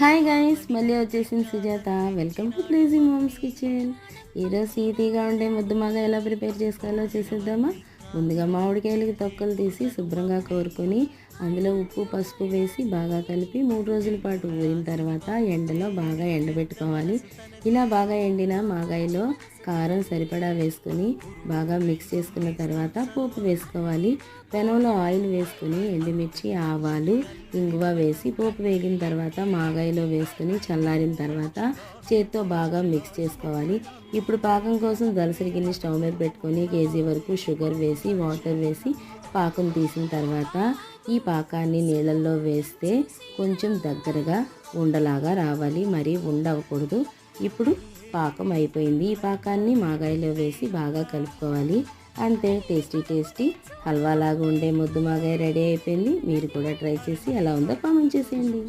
Hi guys మళ్ళీ వచ్చేసింది Sujatha. Welcome to crazy mom's kitchen ఈరోజు సీతీగా ఉండే ముద్దమాగా ఎలా ప్రిపేర్ చేసుకోవాలో చేసేద్దామా? ముందుగా మామిడికాయలకి తొక్కలు తీసి శుభ్రంగా కోరుకొని అందులో ఉప్పు పసుపు వేసి బాగా కలిపి మూడు రోజుల పాటు ఊరిన తర్వాత ఎండలో బాగా ఎండబెట్టుకోవాలి. ఇలా బాగా ఎండిన మాగాయలో కారం సరిపడా వేసుకుని బాగా మిక్స్ చేసుకున్న తర్వాత పోపు వేసుకోవాలి. పెనంలో ఆయిల్ వేసుకుని ఎండుమిర్చి ఆవాలు ఇంగువ వేసి పోపు వేగిన తర్వాత మాగాయలో వేసుకుని చల్లారిన తర్వాత చేత్తో బాగా మిక్స్ చేసుకోవాలి. ఇప్పుడు పాకం కోసం దలసరి గిన్నె స్టవ్ మీద పెట్టుకొని కేజీ వరకు షుగర్ వేసి వాటర్ వేసి పాకం తీసిన తర్వాత ఈ పాకాన్ని నీళ్ళల్లో వేస్తే కొంచెం దగ్గరగా ఉండలాగా రావాలి. మరి ఉండవకూడదు ఇప్పుడు పాకం అయిపోయింది. ఈ పాకాన్ని మాగాయలో వేసి బాగా కలుపుకోవాలి. అంతే టేస్టీ టేస్టీ. హల్వా లాగా ఉండే ముద్దు మాగాయ రెడీ అయిపోయింది. మీరు కూడా ట్రై చేసి ఎలా ఉందో కామెంట్ చేసేయండి.